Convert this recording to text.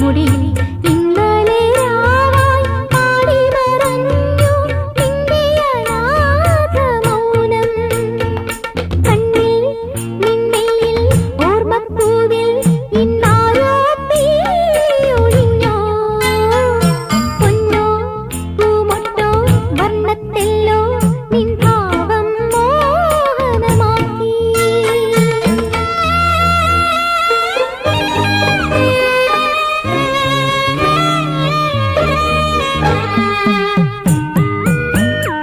মরে